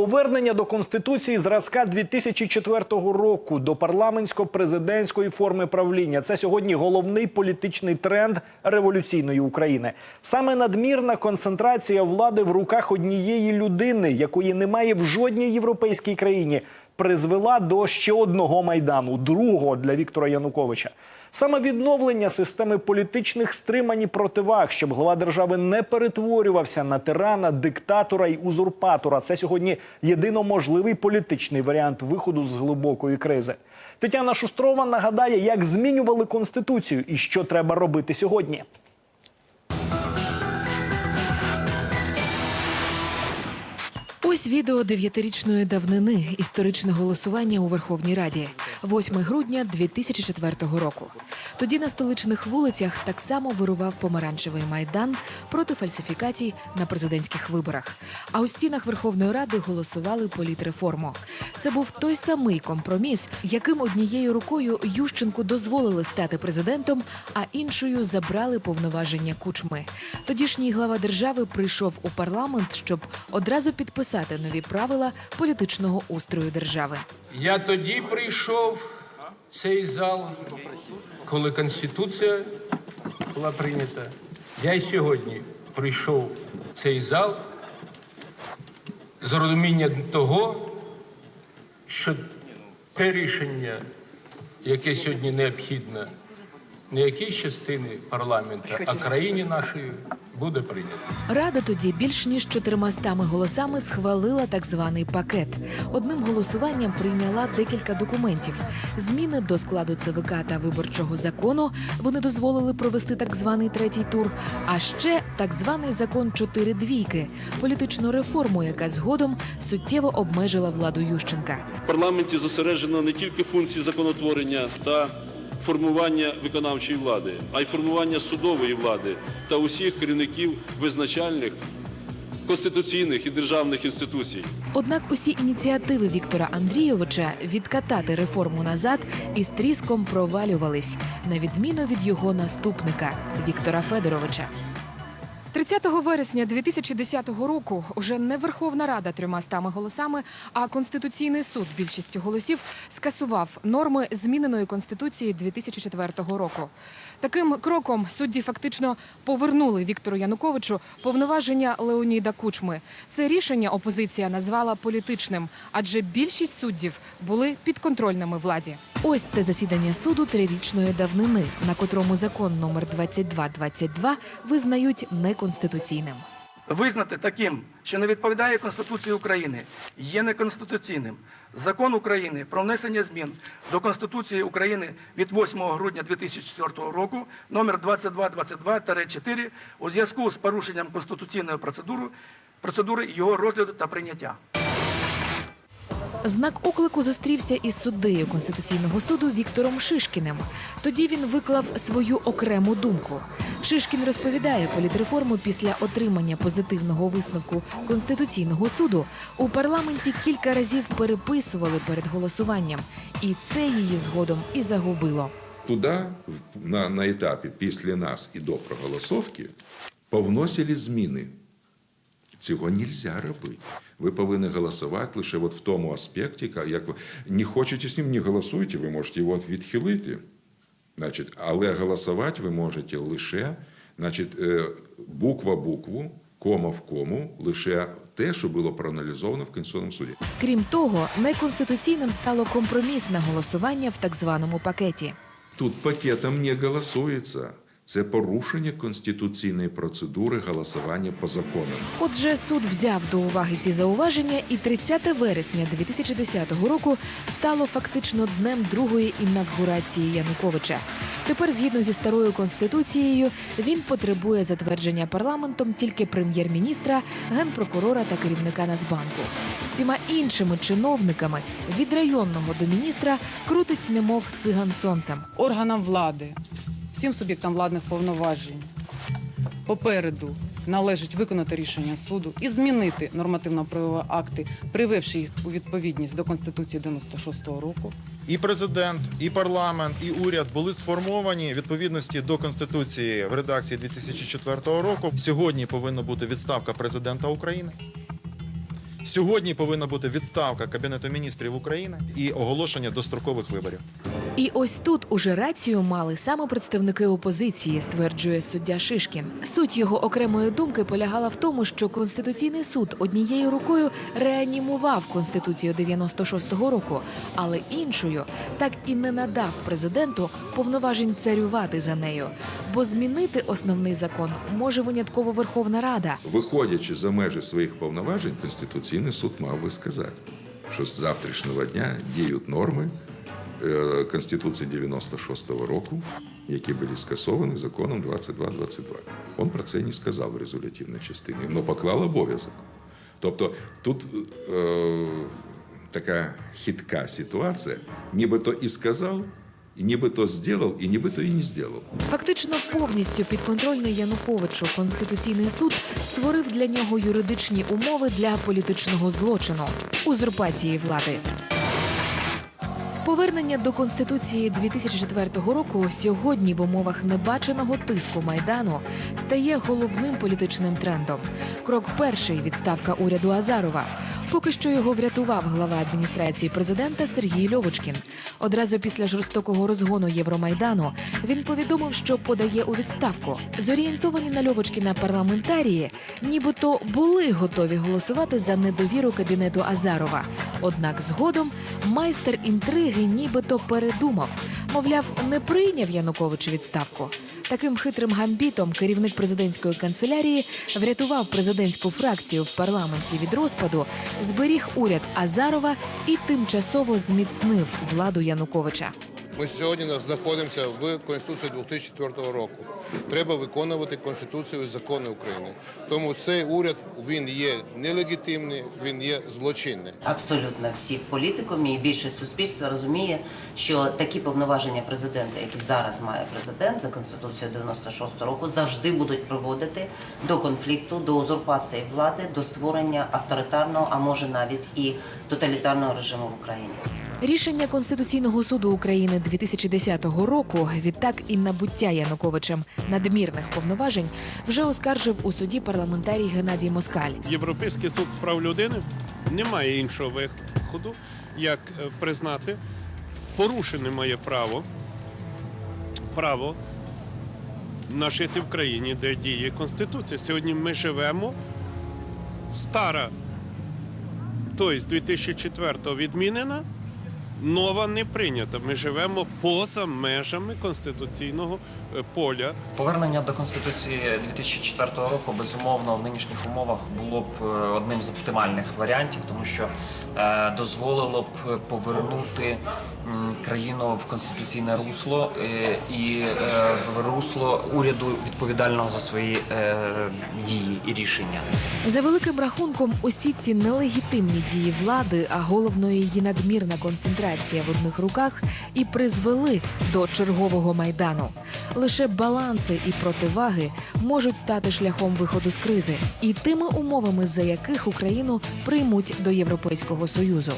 Повернення до конституції зразка 2004 року до парламентсько-президентської форми правління це сьогодні головний політичний тренд революційної України. Саме надмірна концентрація влади в руках однієї людини, якої немає в жодній європейській країні, призвела до ще одного майдану, другого для Віктора Януковича. Саме відновлення системи політичних стримань і противаг, щоб глава держави не перетворювався на тирана, диктатора й узурпатора. Це сьогодні єдино можливий політичний варіант виходу з глибокої кризи. Тетяна Шустрова нагадає, як змінювали конституцію і що треба робити сьогодні. Ось відео дев'ятирічної давнини історичне голосування у Верховній Раді, 8 грудня 2004 року. Тоді на столичних вулицях так само вирував помаранчевий майдан проти фальсифікацій на президентських виборах. А у стінах Верховної Ради голосували політреформу. Це був той самий компроміс, яким однією рукою Ющенку дозволили стати президентом, а іншою забрали повноваження кучми. Тодішній глава держави прийшов у парламент, щоб одразу підписати нові правила політичного устрою держави. Я тоді прийшов в цей зал, коли Конституція була прийнята. Я й сьогодні прийшов цей зал з розуміння того, що те рішення, яке сьогодні необхідне, не якійсь частини парламенту, а країні нашої буде прийнято. Рада тоді більш ніж 400 голосами схвалила так званий пакет. Одним голосуванням прийняла декілька документів: зміни до складу ЦВК та виборчого закону. Вони дозволили провести так званий третій тур. А ще так званий закон чотири двійки політичну реформу, яка згодом суттєво обмежила владу Ющенка. В парламенті зосереджено не тільки функції законотворення та формування виконавчої влади, а й формування судової влади та усіх керівників визначальних конституційних і державних інституцій. Однак усі ініціативи Віктора Андрійовича відкатати реформу назад із тріском провалювались, на відміну від його наступника Віктора Федоровича. 30 вересня 2010 року уже не Верховна Рада трьома стами голосами, а Конституційний суд більшістю голосів скасував норми зміненої конституції 2004 року. Таким кроком судді фактично повернули Віктору Януковичу повноваження Леоніда Кучми. Це рішення опозиція назвала політичним, адже більшість суддів були підконтрольними владі. Ось це засідання суду трирічної давнини, на котрому закон номер 2222 визнають неконституційним. Визнати таким, що не відповідає Конституції України, є неконституційним. Закон України про внесення змін до Конституції України від 8 грудня 2004 року номер 2222-4 у зв'язку з порушенням конституційної процедури, процедури його розгляду та прийняття. Знак оклику зустрівся із суддею Конституційного суду Віктором Шишкіним. Тоді він виклав свою окрему думку. Шишкін розповідає, політреформу після отримання позитивного висновку Конституційного суду у парламенті кілька разів переписували перед голосуванням, і це її згодом і загубило. Туди, на, на етапі після нас і до проголосовки, повносили зміни. Цього не можна робити. Ви повинні голосувати лише от в тому аспекті, як ви не хочете з ним, не голосуйте, ви можете його відхилити. Значить, але голосувати ви можете лише значить, е, буква букву, кома в кому, лише те, що було проаналізовано в Конституційному суді. Крім того, неконституційним стало компромісне голосування в так званому пакеті. Тут пакетом не голосується. Це порушення конституційної процедури голосування по законам. Отже, суд взяв до уваги ці зауваження, і 30 вересня 2010 року стало фактично днем другої інавгурації Януковича. Тепер, згідно зі старою конституцією, він потребує затвердження парламентом тільки прем'єр-міністра, генпрокурора та керівника Нацбанку. Всіма іншими чиновниками від районного до міністра крутить немов циган сонцем. органам влади, всім суб'єктам владних повноважень попереду належить виконати рішення суду і змінити нормативно-правові акти, прививши їх у відповідність до Конституції 96-го року. І президент, і парламент, і уряд були сформовані відповідності до конституції в редакції 2004 року. Сьогодні повинна бути відставка президента України. Сьогодні повинна бути відставка Кабінету міністрів України і оголошення дострокових виборів. І ось тут уже рацію мали саме представники опозиції, стверджує суддя Шишкін. Суть його окремої думки полягала в тому, що конституційний суд однією рукою реанімував конституцію 96-го року, але іншою так і не надав президенту повноважень царювати за нею, бо змінити основний закон може винятково Верховна Рада. Виходячи за межі своїх повноважень, Конституційний суд мав би сказати, що з завтрашнього дня діють норми Конституції 96-го року, які були скасовані законом 2222. Він про це не сказав в резолютивній частині, але поклав обов'язок. Тобто тут е, така хитка ситуація, нібито і сказав, і нібито зробив, і нібито і не зробив. Фактично повністю підконтрольний Януковичу Конституційний суд створив для нього юридичні умови для політичного злочину узурпації влади. Повернення до конституції 2004 року сьогодні в умовах небаченого тиску майдану стає головним політичним трендом. Крок перший відставка уряду Азарова. Поки що його врятував глава адміністрації президента Сергій Льовочкін. Одразу після жорстокого розгону Євромайдану він повідомив, що подає у відставку. Зорієнтовані на Льовочкіна парламентарії, нібито були готові голосувати за недовіру кабінету Азарова. Однак згодом майстер інтриги нібито передумав. Мовляв, не прийняв Янукович відставку. Таким хитрим гамбітом керівник президентської канцелярії врятував президентську фракцію в парламенті від розпаду, зберіг уряд Азарова і тимчасово зміцнив владу Януковича. Ми сьогодні знаходимося в Конституції 2004 року. Треба виконувати Конституцію і закони України. Тому цей уряд він є нелегітимний, він є злочинний. Абсолютно всіх політикумів і більшість суспільства розуміє, що такі повноваження президента, які зараз має президент за конституцією 96 року, завжди будуть приводити до конфлікту, до узурпації влади, до створення авторитарного, а може навіть і тоталітарного режиму в Україні. Рішення Конституційного суду України 2010 року відтак і набуття Януковичем надмірних повноважень вже оскаржив у суді парламентарій Геннадій Москаль. Європейський суд з прав людини не має іншого виходу, як е, признати порушене моє право, право на жити в країні, де діє Конституція. Сьогодні ми живемо стара, тобто з 2004 відмінена, нова не прийнята. Ми живемо поза межами конституційного е, поля. Повернення до конституції 2004 року безумовно в нинішніх умовах було б е, одним з оптимальних варіантів, тому що е, дозволило б повернути країну в конституційне русло е, і е, в русло уряду відповідального за свої е, дії і рішення. За великим рахунком, усі ці нелегітимні дії влади, а головно її надмірна концентрація в одних руках, і призвели до чергового майдану. Лише баланси і противаги можуть стати шляхом виходу з кризи і тими умовами, за яких Україну приймуть до Європейського союзу.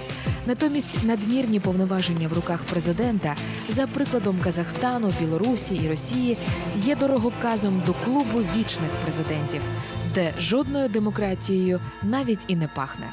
Натомість надмірні повноваження в руках президента, за прикладом Казахстану, Білорусі і Росії, є дороговказом до клубу вічних президентів, де жодною демократією навіть і не пахне.